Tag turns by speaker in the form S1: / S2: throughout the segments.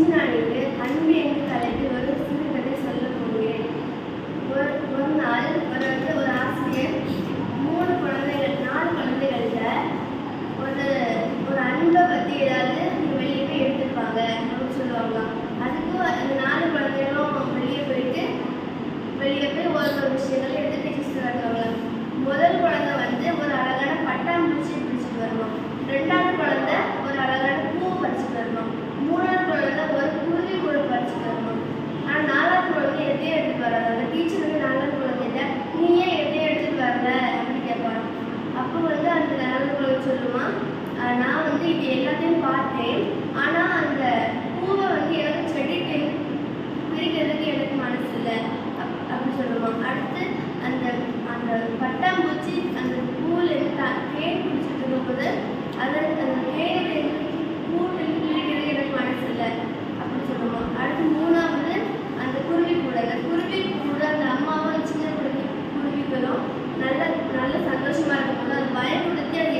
S1: முன் அணிந்து அன்பு என்று சொல்லுமா? நான் வந்து இது எல்லாத்தையும் பார்த்தேன். ஆனால் அந்த பூவை வந்து எனக்கு செடிட்டு பிரிக்கிறதுக்கு எனக்கு மனசு இல்லை. அப் அப்படின்னு சொல்லுவான் அடுத்து அந்த அந்த பட்டாம்பூச்சி அந்த பூவில் த தேன் பிடிச்சிட்டு இருக்கும்போது அதை அந்த தேனில் பூவில் பிடிக்கிறதுக்கு எனக்கு மனசு இல்லை. அப்படின்னு சொல்லுவான் அடுத்து மூணாவது அந்த குருவி கூட குருவி கூட அந்த அம்மாவும் சின்ன குருவி குருவிகளும் நல்ல நல்ல இருக்கும் போது அது பயப்படுத்தி அது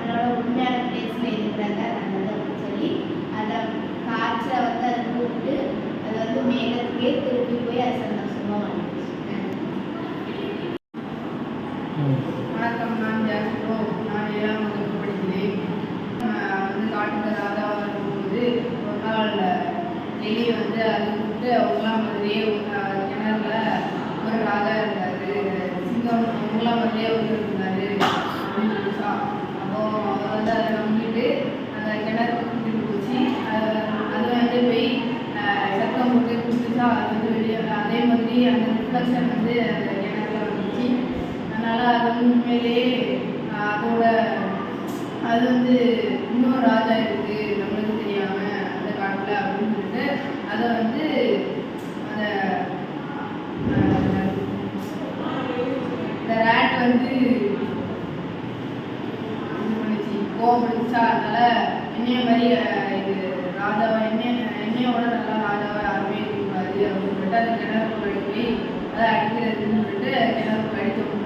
S2: நம்மளோட உண்மையான பிளேஸில் இருக்கிறாங்க அப்படின்னு சொல்லி அதை காற்றை வந்து அதை கூப்பிட்டு அது வந்து மேகத்துக்கே திருப்பி போய் அது சந்தோஷமாக வந்துச்சு
S3: வணக்கம் நான் ஜாஸ்போ நான் ஏழாம் வகுப்பு படிக்கிறேன். வந்து காட்டுக்கு ராஜாவாக இருக்கும்போது ஒரு நாள் எலி வந்து அது கூப்பிட்டு அவங்களாம் மாதிரியே கிணறுல ஒரு ராஜா இருந்தார். சிங்கம் அவங்களா மாதிரியே ஒரு சொல்லி அந்த ரிஃப்ளெக்ஷன் வந்து அந்த எனக்குள்ள வந்துச்சு. அதனால் அது உண்மையிலேயே அதோட அது வந்து இன்னொரு ராஜா இருக்கு நம்மளுக்கு தெரியாம அந்த காலத்தில் அப்படின்னு சொல்லிட்டு அதை வந்து அந்த இந்த ரேட் வந்து இது பண்ணிச்சு கோவப்படுச்சா அதனால் என்னைய மாதிரி இது ராஜாவை என்னைய என்னையோட நல்லா ராஜாவை அப்படின்னு சொல்லிட்டு அந்த கிணறு போய் அதை அடிக்கிறதுன்னு சொல்லிட்டு
S1: கிணறு போய்